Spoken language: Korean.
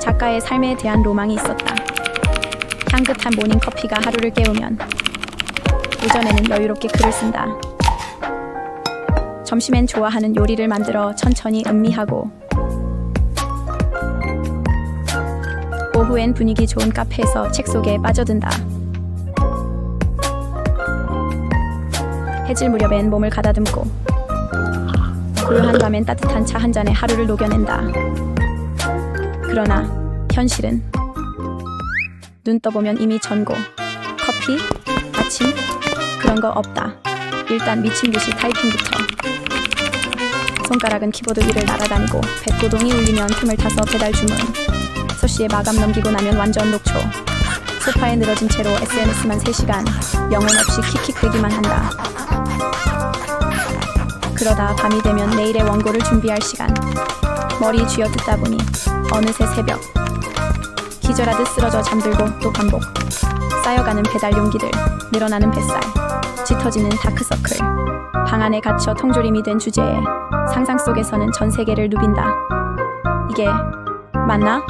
작가의 삶에 대한 로망이 있었다. 향긋한 모닝커피가 하루를 깨우면 오전에는 여유롭게 글을 쓴다. 점심엔 좋아하는 요리를 만들어 천천히 음미하고 오후엔 분위기 좋은 카페에서 책 속에 빠져든다. 해질 무렵엔 몸을 가다듬고 고요한 밤엔 따뜻한 차 한 잔에 하루를 녹여낸다. 그러나 현실은 눈 떠보면 이미 전고 커피 아침 그런 거 없다. 일단 미친 듯이 타이핑부터. 손가락은 키보드 위를 날아다니고 배고동이 울리면 틈을 타서 배달 주문. 소시에 마감 넘기고 나면 완전 녹초. 소파에 늘어진 채로 SNS만 3시간 영혼 없이 킥킥대기만 한다. 그러다 밤이 되면 내일의 원고를 준비할 시간 머리 쥐어뜯다 보니 어느새 새벽. 기절하듯 쓰러져 잠들고 또 반복. 쌓여가는 배달 용기들 늘어나는 뱃살 짙어지는 다크서클. 방 안에 갇혀 통조림이 된 주제에 상상 속에서는 전 세계를 누빈다. 이게 맞나?